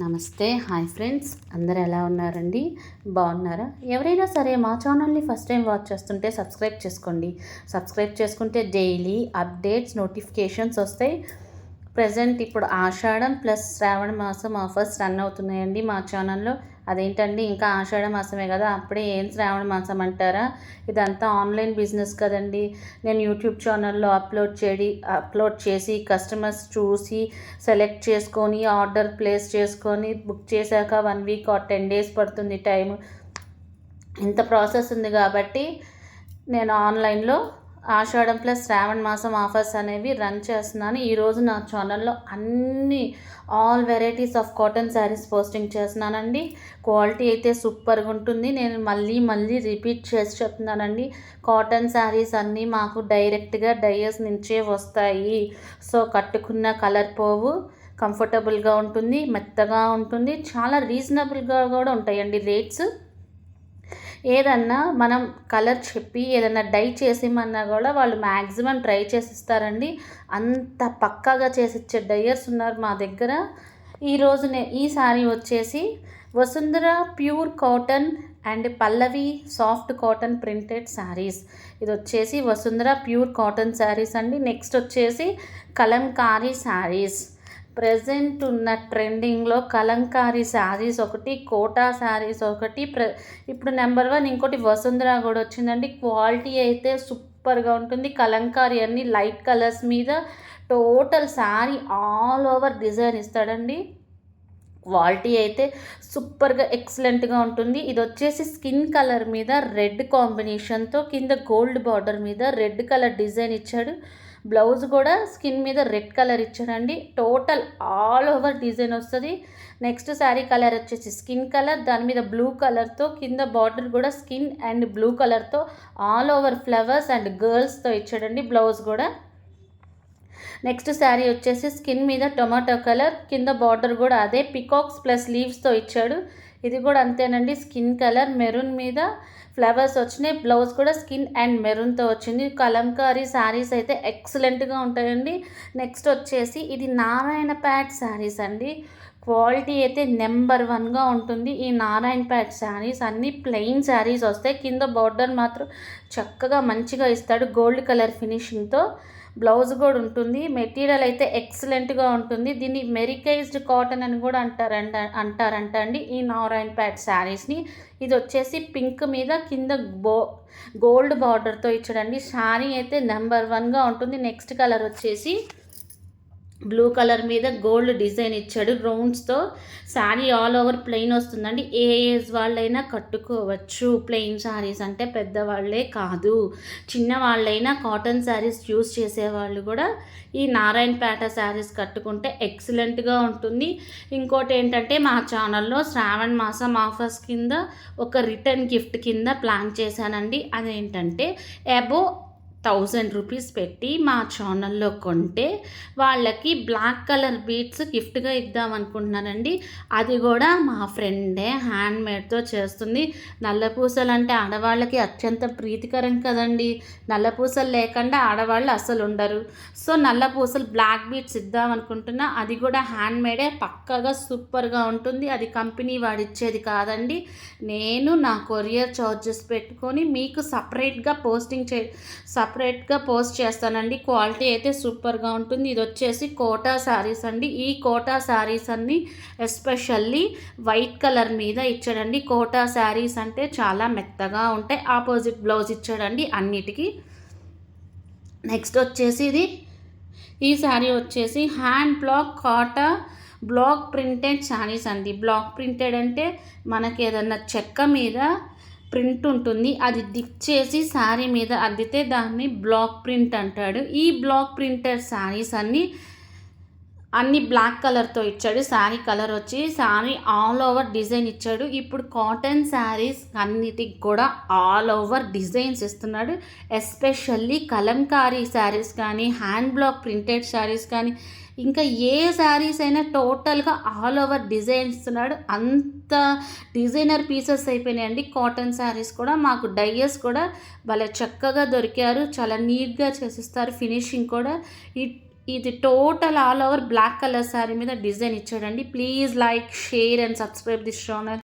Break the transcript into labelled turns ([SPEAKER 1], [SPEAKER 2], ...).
[SPEAKER 1] నమస్తే hi friends. అందరు ఎలా ఉన్నారండి? బాగున్నారా? ఎవరైనా సరే మా ఛానల్ని ఫస్ట్ టైం వాచ్ చేస్తుంటే సబ్స్క్రైబ్ చేసుకోండి. సబ్స్క్రైబ్ చేసుకుంటే డైలీ అప్డేట్స్ నోటిఫికేషన్స్ వస్తాయి. ప్రజెంట్ ఇప్పుడు ఆషాఢం ప్లస్ శ్రావణ మాసం ఆఫర్స్ రన్ అవుతున్నాయండి మా ఛానల్లో. అదేంటండి ఇంకా ఆషాఢ మాసమే కదా అప్పుడే ఏం శ్రావణ మాసం అంటారా? ఇదంతా ఆన్లైన్ బిజినెస్ కదండి. నేను యూట్యూబ్ ఛానల్లో అప్లోడ్ చేయడి అప్లోడ్ చేసి కస్టమర్స్ చూసి సెలెక్ట్ చేసుకొని ఆర్డర్ ప్లేస్ చేసుకొని బుక్ చేశాక one week or ten days పడుతుంది టైం ఇంత ప్రాసెస్ ఉంది కాబట్టి నేను ఆన్లైన్లో ఆషాఢం ప్లస్ శ్రావణ మాసం ఆఫర్స్ అనేవి రన్ చేస్తున్నాను. ఈరోజు నా ఛానల్లో అన్ని all varieties of cotton saris posting చేస్తున్నానండి. క్వాలిటీ అయితే సూపర్గా ఉంటుంది. నేను మళ్ళీ మళ్ళీ రిపీట్ చేసి చెప్తున్నానండి. కాటన్ శారీస్ అన్నీ మాకు డైరెక్ట్గా డయర్స్ నుంచే వస్తాయి. సో కట్టుకున్న కలర్ పోవు కంఫర్టబుల్గా ఉంటుంది మెత్తగా ఉంటుంది చాలా రీజనబుల్గా కూడా ఉంటాయండి రేట్స్. ఏదన్నా మనం కలర్ చెప్పి ఏదన్నా డై చేసిమన్నా కూడా వాళ్ళు మ్యాక్సిమం ట్రై చేసిస్తారండి. అంత పక్కాగా చేసిచ్చే డయర్స్ ఉన్నారు మా దగ్గర. ఈరోజు నే ఈ సారీ వచ్చేసి Vasundhara pure cotton and Pallavi soft cotton printed saris ఇది వచ్చేసి వసుంధర ప్యూర్ కాటన్ శారీస్ అండి. నెక్స్ట్ వచ్చేసి కలంకారీ శారీస్ ప్రజెంట్ ఉన్న ట్రెండింగ్లో కలంకారీ శారీస్ ఒకటి కోటా శారీస్ ఒకటి. ప్ర ఇప్పుడు నెంబర్ వన్ ఇంకోటి వసుంధర కూడా వచ్చిందండి. క్వాలిటీ అయితే సూపర్గా ఉంటుంది. కలంకారీ అన్ని లైట్ కలర్స్ మీద total sari all over design ఇస్తాడండి. క్వాలిటీ అయితే సూపర్గా ఎక్సలెంట్గా ఉంటుంది. ఇది వచ్చేసి స్కిన్ కలర్ మీద రెడ్ కాంబినేషన్తో కింద గోల్డ్ బార్డర్ మీద రెడ్ కలర్ డిజైన్ ఇచ్చాడు. బ్లౌజ్ కూడా స్కిన్ మీద రెడ్ కలర్ ఇచ్చారండి. టోటల్ ఆల్ ఓవర్ డిజైన్ వస్తుంది. నెక్స్ట్ శారీ కలర్ వచ్చేసి స్కిన్ కలర్ దాని మీద బ్లూ కలర్తో కింద బార్డర్ కూడా స్కిన్ అండ్ బ్లూ కలర్తో ఆల్ ఓవర్ ఫ్లవర్స్ అండ్ గర్ల్స్తో ఇచ్చాడండి బ్లౌజ్ కూడా. నెక్స్ట్ శారీ వచ్చేసి స్కిన్ మీద టొమాటో కలర్ కింద బార్డర్ కూడా అదే పికాక్స్ ప్లస్ లీవ్స్తో ఇచ్చాడు. ఇది కూడా అంతేనండి స్కిన్ కలర్ మెరూన్ మీద ఫ్లవర్స్ వచ్చినాయి. బ్లౌజ్ కూడా స్కిన్ అండ్ మెరూన్తో వచ్చింది. కలంకారీ శారీస్ అయితే ఎక్సలెంట్గా ఉంటాయండి. నెక్స్ట్ వచ్చేసి ఇది నారాయణ ప్యాట్ శారీస్ అండి. క్వాలిటీ అయితే నెంబర్ వన్గా ఉంటుంది. ఈ నారాయణ ప్యాట్ శారీస్ అన్నీ ప్లెయిన్ శారీస్ వస్తాయి. కింద బార్డర్ మాత్రం చక్కగా మంచిగా ఇస్తాడు. Gold colour ఫినిషింగ్తో. బ్లౌజ్ కూడా ఉంటుంది. మెటీరియల్ అయితే ఎక్సలెంట్గా ఉంటుంది. దీన్ని మెరికైజ్డ్ కాటన్ అని కూడా అంటారంట అంటారంట అండి ఈ నారాయణ ప్యాట్ శారీస్ని ఇది వచ్చేసి పింక్ మీద కింద బో గోల్డ్ బార్డర్తో ఇచ్చాడండి. శారీ అయితే నెంబర్ వన్గా ఉంటుంది. నెక్స్ట్ కలర్ వచ్చేసి బ్లూ కలర్ మీద గోల్డ్ డిజైన్ ఇచ్చాడు. రౌండ్స్తో శారీ ఆల్ ఓవర్ ప్లెయిన్ వస్తుందండి. ఏ ఏజ్ వాళ్ళైనా కట్టుకోవచ్చు. ప్లెయిన్ శారీస్ అంటే పెద్దవాళ్ళే కాదు. చిన్న వాళ్ళైనా కాటన్ శారీస్ యూస్ చేసేవాళ్ళు కూడా ఈ నారాయణపేట శారీస్ కట్టుకుంటే ఎక్సలెంట్గా ఉంటుంది. ఇంకోటి ఏంటంటే మా ఛానల్లో శ్రావణ మాసం ఆఫర్స్ కింద ఒక రిటర్న్ గిఫ్ట్ కింద ప్లాన్ చేశానండి. అదేంటంటే అబో థౌజండ్ రూపీస్ పెట్టి మా ఛానల్లో కొంటే వాళ్ళకి బ్లాక్ కలర్ బీట్స్ గిఫ్ట్గా ఇద్దాం అనుకుంటున్నానండి. అది కూడా మా ఫ్రెండే హ్యాండ్మేడ్తో చేస్తుంది. నల్లపూసలు అంటే ఆడవాళ్ళకి అత్యంత ప్రీతికరం కదండి. నల్లపూసలు లేకుండా ఆడవాళ్ళు అసలు ఉండరు. సో నల్లపూసలు బ్లాక్ బీట్స్ ఇద్దాం అనుకుంటున్నా. అది కూడా హ్యాండ్మేడే పక్కగా సూపర్గా ఉంటుంది. అది కంపెనీ వాడిచ్చేది కాదండి. నేను నా కొరియర్ చార్జెస్ పెట్టుకొని మీకు సపరేట్గా పోస్టింగ్ చే సపరేట్గా పోస్ట్ చేస్తానండి. క్వాలిటీ అయితే సూపర్గా ఉంటుంది. ఇది వచ్చేసి కోటా శారీస్ అండి. ఈ కోటా శారీస్ అన్ని ఎస్పెషల్లీ వైట్ కలర్ మీద ఇచ్చాడండి. కోటా శారీస్ అంటే చాలా మెత్తగా ఉంటాయి. ఆపోజిట్ బ్లౌజ్ ఇచ్చాడండి అన్నిటికీ. నెక్స్ట్ వచ్చేసి ఇది. ఈ శారీ వచ్చేసి హ్యాండ్ బ్లాక్ కాటా బ్లాక్ ప్రింటెడ్ శారీస్ అండి. బ్లాక్ ప్రింటెడ్ అంటే మనకి ఏదన్నా చెక్క మీద ప్రింట్ ఉంటుంది. అది దిక్ చేసి శారీ మీద అద్దితే దాన్ని బ్లాక్ ప్రింట్ అంటాడు. ఈ బ్లాక్ ప్రింటర్ శారీస్ అన్నీ అన్ని బ్లాక్ కలర్తో ఇచ్చాడు. శారీ కలర్ వచ్చి శారీ ఆల్ ఓవర్ డిజైన్ ఇచ్చాడు. ఇప్పుడు కాటన్ శారీస్ అన్నిటికి కూడా ఆల్ ఓవర్ డిజైన్స్ ఇస్తున్నాడు. ఎస్పెషల్లీ కలంకారీ శారీస్ కానీ హ్యాండ్ బ్లాక్ ప్రింటెడ్ శారీస్ కానీ ఇంకా ఏ శారీస్ అయినా టోటల్గా ఆల్ ఓవర్ డిజైన్ ఇస్తున్నాడు. అంత డిజైనర్ పీసెస్ అయిపోయినాయండి కాటన్ శారీస్ కూడా. మాకు డయ్యర్స్ కూడా భలే చక్కగా దొరికారు. చాలా నీట్గా చేసిస్తారు. ఫినిషింగ్ కూడా. ఇట్ ఇది total all over black colour sari మీద డిజైన్ ఇచ్చాడండి. Please like share and subscribe this channel